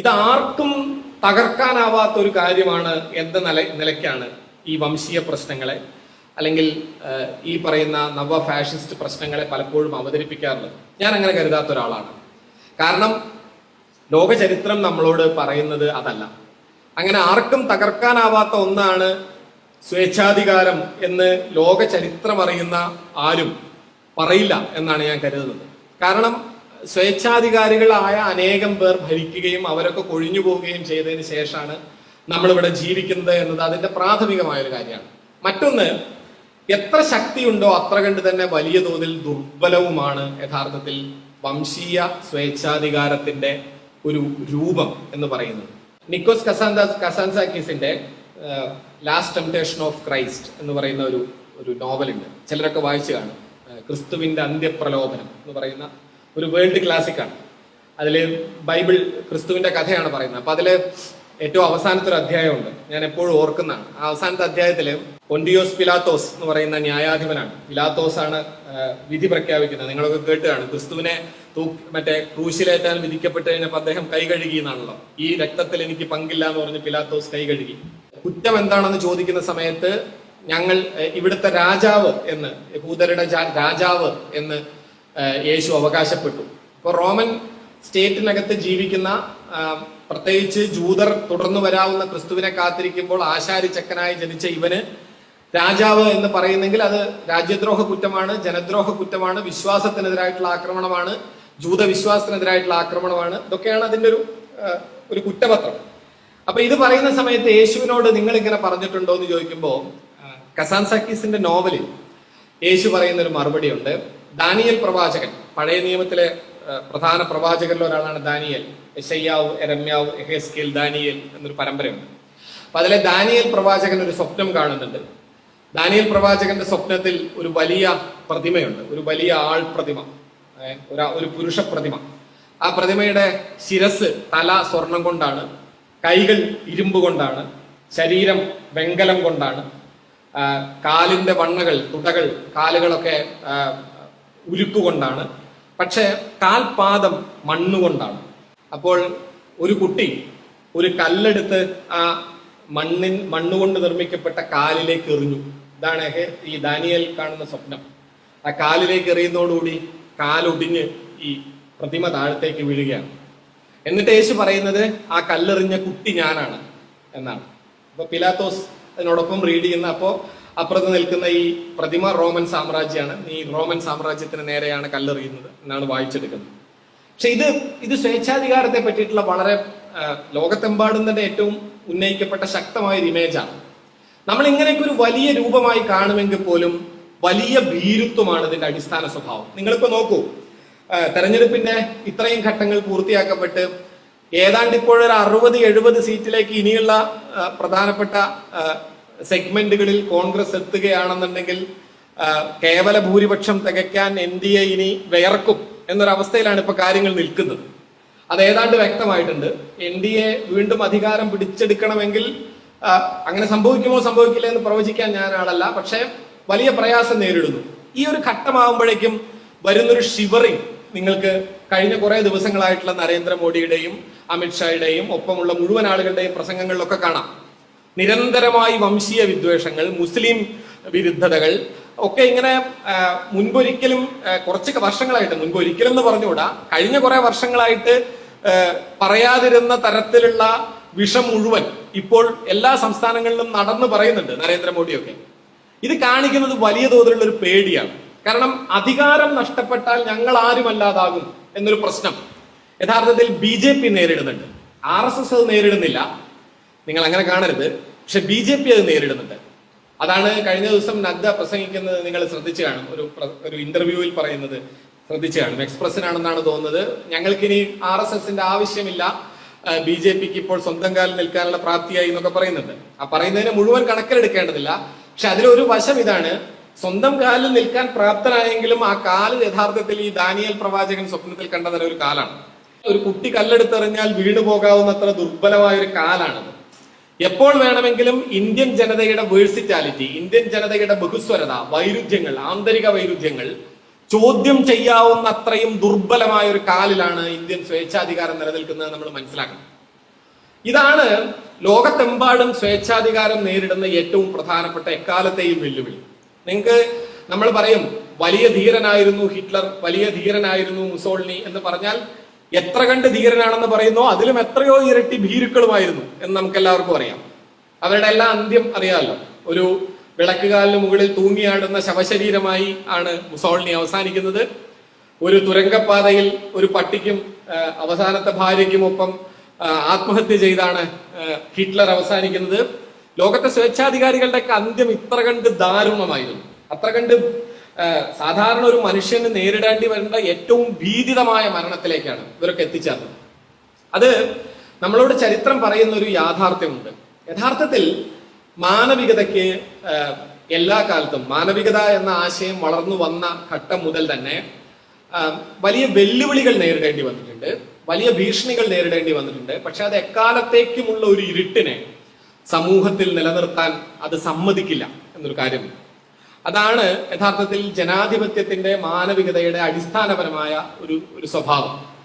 ഇത് ആർക്കും തകർക്കാനാവാത്ത ഒരു കാര്യമാണ് എന്ന നില നിലയ്ക്കാണ് ഈ വംശീയ പ്രശ്നങ്ങളെ അല്ലെങ്കിൽ ഈ പറയുന്ന നവ ഫാഷിസ്റ്റ് പ്രശ്നങ്ങളെ പലപ്പോഴും അവതരിപ്പിക്കാറുള്ളത്. ഞാൻ അങ്ങനെ കരുതാത്ത ഒരാളാണ്. കാരണം ലോകചരിത്രം നമ്മളോട് പറയുന്നത് അതല്ല. അങ്ങനെ ആർക്കും തകർക്കാനാവാത്ത ഒന്നാണ് സ്വേച്ഛാധികാരം എന്ന് ലോകചരിത്രം അറിയുന്ന ആരും പറയില്ല എന്നാണ് ഞാൻ കരുതുന്നത്. കാരണം സ്വേച്ഛാധികാരികളായ അനേകം പേർ ഭരിക്കുകയും അവരൊക്കെ കൊഴിഞ്ഞു പോവുകയും ചെയ്തതിന് ശേഷമാണ് നമ്മളിവിടെ ജീവിക്കുന്നത് എന്നത് അതിന്റെ പ്രാഥമികമായ ഒരു കാര്യമാണ്. മറ്റൊന്ന് എത്ര ശക്തിയുണ്ടോ അത്ര കണ്ട് തന്നെ വലിയ തോതിൽ ദുർബലവുമാണ് യഥാർത്ഥത്തിൽ വംശീയ സ്വേച്ഛാധികാരത്തിന്റെ ഒരു രൂപം എന്ന് പറയുന്നത്. നിക്കോസ് കസാന്ത കസാൻസാക്കീസിന്റെ ലാസ്റ്റ് ടെംപ്ടേഷൻ ഓഫ് ക്രൈസ്റ്റ് എന്ന് പറയുന്ന ഒരു ഒരു നോവലുണ്ട്. ചിലരൊക്കെ വായിച്ചു കാണും. ക്രിസ്തുവിന്റെ അന്ത്യപ്രലോഭനം എന്ന് പറയുന്ന ഒരു വേൾഡ് ക്ലാസിക് ആണ്. അതിൽ ബൈബിൾ ക്രിസ്തുവിന്റെ കഥയാണ് പറയുന്നത്. അപ്പൊ അതിൽ ഏറ്റവും അവസാനത്തെ ഒരു അധ്യായമുണ്ട്. ഞാൻ എപ്പോഴും ഓർക്കുന്നതാണ്. ആ അവസാനത്തെ അധ്യായത്തിൽ പൊണ്ടിയോസ് പിലാത്തോസ് എന്ന് പറയുന്ന ന്യായാധിപനാണ്. പിലാത്തോസ് ആണ് വിധി പ്രഖ്യാപിക്കുന്നത്. നിങ്ങളൊക്കെ കേട്ടുകയാണ് ക്രിസ്തുവിനെ തൂക്കി മറ്റേ ക്രൂശിലേറ്റാൻ വിധിക്കപ്പെട്ട് കഴിഞ്ഞപ്പോൾ അദ്ദേഹം കൈ കഴുകി എന്നാണല്ലോ. ഈ രക്തത്തിൽ എനിക്ക് പങ്കില്ല എന്ന് പറഞ്ഞ് പിലാത്തോസ് കൈ കഴുകി. കുറ്റം എന്താണെന്ന് ചോദിക്കുന്ന സമയത്ത് ഞങ്ങൾ ഇവിടുത്തെ രാജാവ് എന്ന് ഭൂതരുടെ രാജാവ് എന്ന് യേശു അവകാശപ്പെട്ടു. അപ്പോൾ റോമൻ സ്റ്റേറ്റിനകത്ത് ജീവിക്കുന്ന പ്രത്യേകിച്ച് ജൂതർ തുടർന്നു വരാവുന്ന ക്രിസ്തുവിനെ കാത്തിരിക്കുമ്പോൾ ആശാരി ചക്കനായി ജനിച്ച ഇവന് രാജാവ് എന്ന് പറയുന്നെങ്കിൽ അത് രാജ്യദ്രോഹ കുറ്റമാണ് ജനദ്രോഹ കുറ്റമാണ് വിശ്വാസത്തിനെതിരായിട്ടുള്ള ആക്രമണമാണ് ജൂത വിശ്വാസത്തിനെതിരായിട്ടുള്ള ആക്രമണമാണ്. ഇതൊക്കെയാണ് അതിന്റെ ഒരു ഒരു കുറ്റപത്രം. അപ്പൊ ഇത് പറയുന്ന സമയത്ത് യേശുവിനോട് നിങ്ങൾ ഇങ്ങനെ പറഞ്ഞിട്ടുണ്ടോ എന്ന് ചോദിക്കുമ്പോൾ കസാൻ സക്കീസിന്റെ നോവലിൽ യേശു പറയുന്ന ഒരു മറുപടിയുണ്ട്. ദാനിയൽ പ്രവാചകൻ. പഴയ നിയമത്തിലെ പ്രധാന പ്രവാചകരിൽ ഒരാളാണ് ദാനിയൽ. യശയ്യാവ് എരമ്യാവ് എഹേസ്കേൽ ദാനിയൽ എന്നൊരു പരമ്പരയുണ്ട്. അപ്പൊ അതിലെ ദാനിയൽ പ്രവാചകൻ ഒരു സ്വപ്നം കാണുന്നുണ്ട്. ദാനിയൽ പ്രവാചകന്റെ സ്വപ്നത്തിൽ ഒരു വലിയ പ്രതിമയുണ്ട്. ഒരു വലിയ ആൾ പ്രതിമ. ഒരു പുരുഷ പ്രതിമ. ആ പ്രതിമയുടെ ശിരസ് തല സ്വർണം കൊണ്ടാണ് കൈകൾ ഇരുമ്പ് കൊണ്ടാണ് ശരീരം വെങ്കലം കൊണ്ടാണ് കാലിന്റെ വണ്ണകൾ തുടകൾ കാലുകളൊക്കെ ഉരുക്കുകൊണ്ടാണ് പക്ഷേ കാൽപാദം മണ്ണുകൊണ്ടാണ്. അപ്പോൾ ഒരു കുട്ടി ഒരു കല്ലെടുത്ത് ആ മണ്ണിൻ മണ്ണുകൊണ്ട് നിർമ്മിക്കപ്പെട്ട കാലിലേക്ക് എറിഞ്ഞു. ഇതാണ് ഈ ദാനിയൽ കാണുന്ന സ്വപ്നം. ആ കാലിലേക്ക് എറിയുന്നതോടുകൂടി കാലൊടിഞ്ഞ് ഈ പ്രതിമ താഴത്തേക്ക് വീഴുകയാണ്. എന്നിട്ട് യേശു പറയുന്നത് ആ കല്ലെറിഞ്ഞ കുട്ടി ഞാനാണ് എന്നാണ്. അപ്പൊ പിലാത്തോസ് അതിനോടൊപ്പം റീഡ് ചെയ്യുന്ന അപ്പോ അപ്പുറത്ത് നിൽക്കുന്ന ഈ പ്രതിമ റോമൻ സാമ്രാജ്യമാണ് ഈ റോമൻ സാമ്രാജ്യത്തിന് നേരെയാണ് കല്ലെറിയുന്നത് എന്നാണ് വായിച്ചെടുക്കുന്നത്. പക്ഷെ ഇത് ഇത് സ്വേച്ഛാധികാരത്തെ പറ്റിയിട്ടുള്ള വളരെ ലോകത്തെമ്പാടും തന്നെ ഏറ്റവും ഉന്നയിക്കപ്പെട്ട ശക്തമായ ഒരു ഇമേജാണ്. നമ്മൾ ഇങ്ങനെയൊക്കെ ഒരു വലിയ രൂപമായി കാണുമെങ്കിൽ പോലും വലിയ ഭീരുത്വമാണ് ഇതിന്റെ അടിസ്ഥാന സ്വഭാവം. നിങ്ങളിപ്പോ നോക്കൂ തെരഞ്ഞെടുപ്പിന്റെ ഇത്രയും ഘട്ടങ്ങൾ പൂർത്തിയാക്കപ്പെട്ട് ഏതാണ്ട് ഇപ്പോഴൊരു അറുപത് എഴുപത് സീറ്റിലേക്ക് ഇനിയുള്ള പ്രധാനപ്പെട്ട സെഗ്മെന്റുകളിൽ കോൺഗ്രസ് എത്തുകയാണെന്നുണ്ടെങ്കിൽ കേവല ഭൂരിപക്ഷം തികയ്ക്കാൻ എൻ ഡി എ ഇനി വിയർക്കും എന്നൊരവസ്ഥയിലാണ് ഇപ്പൊ കാര്യങ്ങൾ നിൽക്കുന്നത്. അത് ഏതാണ്ട് വ്യക്തമായിട്ടുണ്ട്. എൻ ഡി എ വീണ്ടും അധികാരം പിടിച്ചെടുക്കണമെങ്കിൽ അങ്ങനെ സംഭവിക്കുമോ സംഭവിക്കില്ല എന്ന് പ്രവചിക്കാൻ ഞാൻ ആളല്ല പക്ഷെ വലിയ പ്രയാസം നേരിടുന്നു. ഈ ഒരു ഘട്ടമാകുമ്പോഴേക്കും വരുന്നൊരു ഷിവറിങ് നിങ്ങൾക്ക് കഴിഞ്ഞ കുറെ ദിവസങ്ങളായിട്ടുള്ള നരേന്ദ്രമോദിയുടെയും അമിത്ഷായുടെയും ഒപ്പമുള്ള മുഴുവൻ ആളുകളുടെയും പ്രസംഗങ്ങളിലൊക്കെ കാണാം. നിരന്തരമായി വംശീയ വിദ്വേഷങ്ങൾ മുസ്ലിം വിരുദ്ധതകൾ ഒക്കെ ഇങ്ങനെ മുൻപൊരിക്കലും കുറച്ച് വർഷങ്ങളായിട്ട് മുൻപൊരിക്കലും എന്ന് പറഞ്ഞുകൂടാ കഴിഞ്ഞ കുറെ വർഷങ്ങളായിട്ട് പറയാതിരുന്ന തരത്തിലുള്ള വിഷം മുഴുവൻ ഇപ്പോൾ എല്ലാ സംസ്ഥാനങ്ങളിലും നടന്നു പറയുന്നുണ്ട് നരേന്ദ്രമോദിയൊക്കെ. ഇത് കാണിക്കുന്നത് വലിയ തോതിലുള്ള ഒരു പേടിയാണ്. കാരണം അധികാരം നഷ്ടപ്പെട്ടാൽ ഞങ്ങൾ ആരുമല്ലാതാകും എന്നൊരു പ്രശ്നം. യഥാർത്ഥത്തിൽ ബി നേരിടുന്നുണ്ട്. ആർ നേരിടുന്നില്ല. നിങ്ങൾ അങ്ങനെ കാണരുത്. പക്ഷെ ബി ജെ പി അത് നേരിടുന്നുണ്ട്. അതാണ് കഴിഞ്ഞ ദിവസം നദ്ദ പ്രസംഗിക്കുന്നത് നിങ്ങൾ ശ്രദ്ധിച്ചു കാണും. ഒരു ഒരു ഇന്റർവ്യൂവിൽ പറയുന്നത് ശ്രദ്ധിച്ചു കാണും. എക്സ്പ്രസിനാണെന്നാണ് തോന്നുന്നത്. ഞങ്ങൾക്കിനി ആർ എസ് എസിന്റെ ആവശ്യമില്ല. ബി ജെ പിക്ക് ഇപ്പോൾ സ്വന്തം കാലിൽ നിൽക്കാനുള്ള പ്രാപ്തിയായി എന്നൊക്കെ പറയുന്നുണ്ട്. ആ പറയുന്നതിന് മുഴുവൻ കണക്കിലെടുക്കേണ്ടതില്ല. പക്ഷെ അതിലൊരു വശം ഇതാണ്. സ്വന്തം കാലിൽ നിൽക്കാൻ പ്രാപ്തനായെങ്കിലും ആ കാൽ യഥാർത്ഥത്തിൽ ഈ ദാനിയൽ പ്രവാചകൻ സ്വപ്നത്തിൽ കണ്ടതിന് ഒരു കാലാണ്. ഒരു കുട്ടി കല്ലെടുത്തെറിഞ്ഞാൽ വീണു പോകാവുന്നത്ര ദുർബലമായ ഒരു കാലാണത് എപ്പോൾ വേണമെങ്കിലും ഇന്ത്യൻ ജനതയുടെ വേഴ്സിറ്റാലിറ്റി ഇന്ത്യൻ ജനതയുടെ ബഹുസ്വരത വൈരുദ്ധ്യങ്ങൾ ആന്തരിക വൈരുദ്ധ്യങ്ങൾ ചോദ്യം ചെയ്യാവുന്ന അത്രയും ദുർബലമായ ഒരു കാലിലാണ് ഇന്ത്യൻ സ്വേച്ഛാധികാരം നിലനിൽക്കുന്നത് നമ്മൾ മനസ്സിലാക്കണം. ഇതാണ് ലോകത്തെമ്പാടും സ്വേച്ഛാധികാരം നേരിടുന്ന ഏറ്റവും പ്രധാനപ്പെട്ട എക്കാലത്തെയും വെല്ലുവിളി. നിങ്ങൾക്ക് നമ്മൾ പറയും വലിയ ധീരനായിരുന്നു ഹിറ്റ്ലർ വലിയ ധീരനായിരുന്നു മുസോളിനി എന്ന് പറഞ്ഞാൽ എത്ര കണ്ട് ധീരനാണെന്ന് പറയുന്നോ അതിലും എത്രയോ ഇരട്ടി ഭീരുക്കളുമായിരുന്നു എന്ന് നമുക്ക് എല്ലാവർക്കും അറിയാം. അവരുടെ എല്ലാം അന്ത്യം അറിയാമല്ലോ ഒരു വിളക്കുകാലിന് മുകളിൽ തൂങ്ങിയാടുന്ന ശവശരീരമായി ആണ് മുസോളിനി അവസാനിക്കുന്നത്. ഒരു തുരങ്കപ്പാതയിൽ ഒരു പട്ടിക്കും അവസാനത്തെ ഭാര്യയ്ക്കുമൊപ്പം ആത്മഹത്യ ചെയ്താണ് ഹിറ്റ്ലർ അവസാനിക്കുന്നത്. ലോകത്തെ സ്വേച്ഛാധികാരികളുടെ അന്ത്യം ഇത്ര കണ്ട് ദാരുണമായിരുന്നു. അത്ര കണ്ട് സാധാരണ ഒരു മനുഷ്യന് നേരിടേണ്ടി വരേണ്ട ഏറ്റവും ഭീതിതമായ മരണത്തിലേക്കാണ് ഇവരൊക്കെ എത്തിച്ചേർന്നത്. അത് നമ്മളോട് ചരിത്രം പറയുന്ന ഒരു യാഥാർത്ഥ്യമുണ്ട്. യഥാർത്ഥത്തിൽ മാനവികതയ്ക്ക് എല്ലാ കാലത്തും മാനവികത എന്ന ആശയം വളർന്നു വന്ന ഘട്ടം മുതൽ തന്നെ വലിയ വെല്ലുവിളികൾ നേരിടേണ്ടി വന്നിട്ടുണ്ട്. വലിയ ഭീഷണികൾ നേരിടേണ്ടി വന്നിട്ടുണ്ട്. പക്ഷെ അത് എക്കാലത്തേക്കുമുള്ള ഒരു ഇരുട്ടിനെ സമൂഹത്തിൽ നിലനിർത്താൻ അത് സമ്മതിക്കില്ല എന്നൊരു കാര്യമുണ്ട് അതാണ് യഥാർത്ഥത്തിൽ ജനാധിപത്യത്തിന്റെ മാനവികതയുടെ അടിസ്ഥാനപരമായ ഒരു ഒരു സ്വഭാവം.